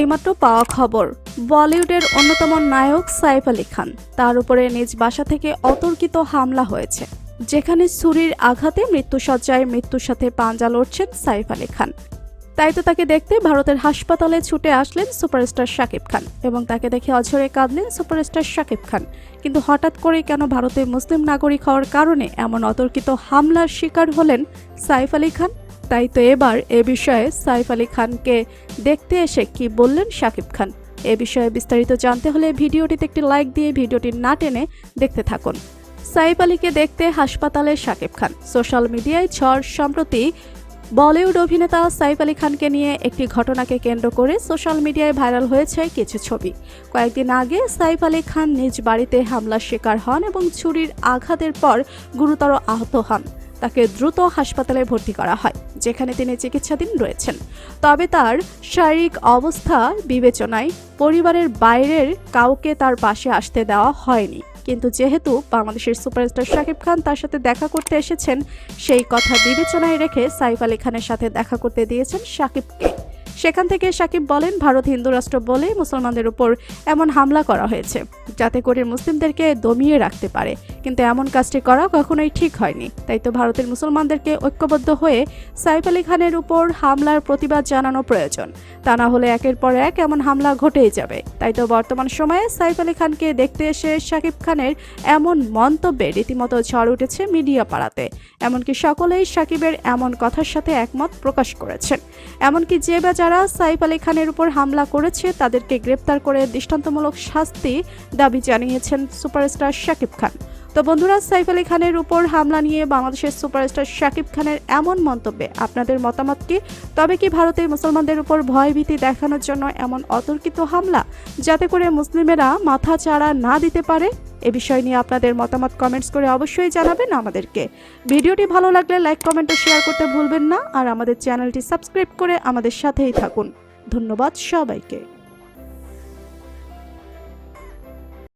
এইমাত্র পাওয়া খবর, বলিউডের অন্যতম নায়ক সাইফ আলী খান। তার উপরে নিজ বাসা থেকে অতর্কিত হামলা হয়েছে, যেখানে ছুরির আঘাতে মৃত্যুসজ্জায় মৃত্যুর সাথে পাঞ্জা লড়ছেন সাইফ আলী খান। তাই তো তাকে দেখতে ভারতের হাসপাতালে ছুটে আসলেন সুপারস্টার শাকিব খান এবং তাকে দেখে অঝরে কাঁদলেন সুপারস্টার শাকিব খান। কিন্তু হঠাৎ করে কেন ভারতে মুসলিম নাগরিক হওয়ার কারণে এমন অতর্কিত হামলার শিকার হলেন সাইফ আলী খান? তাই তো এবার এ বিষয়ে সাইফ আলী খানকে দেখতে এসে কি বললেন শাকিব খান? এ বিষয়ে বিস্তারিত জানতে হলে ভিডিওটিতে একটি লাইক দিয়ে ভিডিওটি না টেনে দেখতে থাকুন। সাইফ আলীকে দেখতে হাসপাতালে শাকিব খান। সোশ্যাল মিডিয়ায় ঝড় সম্প্রতি বলিউড অভিনেতা সাইফ আলী খানকে নিয়ে একটি ঘটনাকে কেন্দ্র করে সোশ্যাল মিডিয়ায় ভাইরাল হয়েছে কিছু ছবি। কয়েকদিন আগে সাইফ আলী খান নিজ বাড়িতে হামলার শিকার হন এবং ছুরির আঘাতের পর গুরুতর আহত হন। তাকে দ্রুত হাসপাতালে ভর্তি করা হয়। যেখানে তিনি চিকিৎসাধীন রয়েছেন। তবে তার শারীরিক অবস্থা বিবেচনায় পরিবারের বাইরের কাউকে তার পাশে আসতে দেওয়া হয়নি। কিন্তু যেহেতু বাংলাদেশের সুপারস্টার শাকিব খান তার সাথে দেখা করতে এসেছেন, সেই কথা বিবেচনায় রেখে সাইফ আলী খানের সাথে দেখা করতে দিয়েছেন শাকিবকে। সেখান থেকে সাকিব বলেন, ভারত হিন্দু রাষ্ট্র বলে মুসলমানদের উপর এমন হামলা করা হয়েছে, যাতে করে মুসলিমদেরকে দমিয়ে রাখতে পারে। কিন্তু এমন কাজটি করা কখনোই ঠিক হয়নি। তাই তো ভারতের মুসলমানদেরকে ঐক্যবদ্ধ হয়ে সাইফ আলী খানের উপর হামলার প্রতিবাদ জানানো প্রয়োজন। তা না হলে একের পর এক এমন হামলা ঘটেই যাবে। তাই তো বর্তমান সময়ে সাইফ আলী খানকে দেখতে এসে শাকিব খানের এমন মন্তব্যে রীতিমতো ঝড় উঠেছে মিডিয়া পাড়াতে। এমনকি সকলেই সাকিবের এমন কথার সাথে একমত প্রকাশ করেছেন। এমনকি যে বা যারা সাইফ আলী খানের উপর হামলা করেছে, তাদেরকে গ্রেপ্তার করে দৃষ্টান্তমূলক শাস্তি দাবি জানিয়েছেন সুপারস্টার শাকিব খান। তো বন্ধুরা, সাইফ আলী খানের উপর হামলা নিয়ে বাংলাদেশের সুপারস্টার শাকিব খানের এমন মন্তব্যে, আপনাদের মতামত কি? তবে কি ভারতের মুসলমানদের উপর ভয়ভীতি দেখানোর জন্য এমন অতর্কিত হামলা, যাতে করে মুসলিমেরা মাথা চাড়া না দিতে পারে? এ বিষয় নিয়ে আপনাদের মতামত কমেন্টস করে অবশ্যই জানাবেন আমাদেরকে। ভিডিওটি ভালো লাগলে লাইক কমেন্ট ও শেয়ার করতে ভুলবেন না, আর আমাদের চ্যানেলটি সাবস্ক্রাইব করে আমাদের সাথেই থাকুন। ধন্যবাদ সবাইকে।